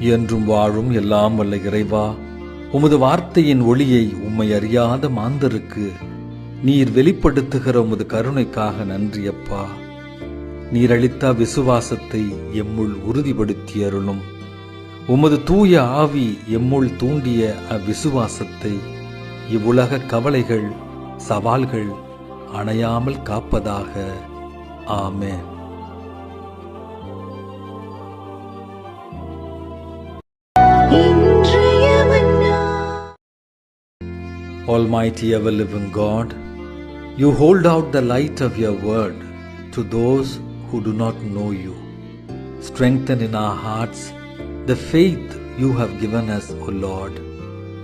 என்றும் வாழும் எல்லாம் வல்ல இறைவா உமது வார்த்தையின் ஒளியை உம்மை அறியாத மாந்தருக்கு நீர் வெளிப்படுத்துகிற உமது கருணைக்காக நன்றி அப்பா. நீர் அளித்த விசுவாசத்தை எம்முள் உறுதிப்படுத்தி அருளும். உமது தூய ஆவி எம்முள் தூண்டிய அவ்விசுவாசத்தை இவ்வுலக கவலைகள் சவால்கள் அணையாமல் காப்பதாக. ஆமே Almighty ever living God, you hold out the light of your word to those who do not know you. Strengthen in our hearts the faith you have given us, O Lord,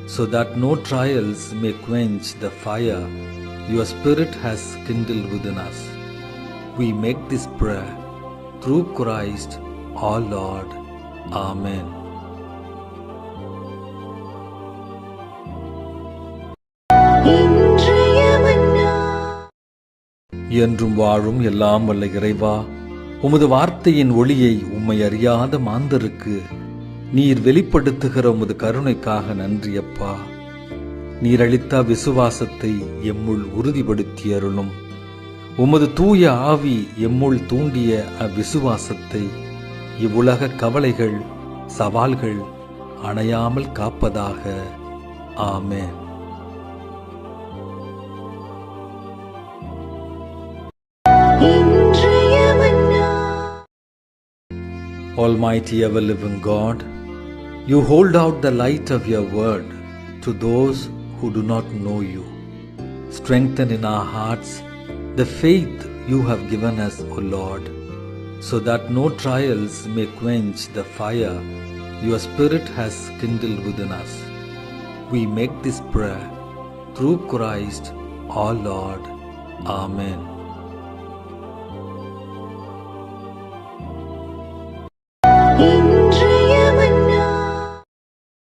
so that no trials may quench the fire your Spirit has kindled within us. We make this prayer through Christ our Lord. Amen. என்றும் வாழும் எல்லாம் வல்ல இறைவா உமது வார்த்தையின் ஒளியை உம்மை அறியாத மாந்தருக்கு நீர் வெளிப்படுத்துகிற உமது கருணைக்காக நன்றி அப்பா நீர் அளித்த விசுவாசத்தை எம்முள் உறுதிப்படுத்தி அருளும். உமது தூய ஆவி எம்முள் தூண்டிய அவ்விசுவாசத்தை இவ்வுலக கவலைகள் சவால்கள் அணையாமல் காப்பதாக. ஆமென். Almighty ever living God, you hold out the light of your word to those who do not know you. Strengthen in our hearts the faith you have given us, O Lord, so that no trials may quench the fire your Spirit has kindled within us. We make this prayer through Christ our Lord. Amen.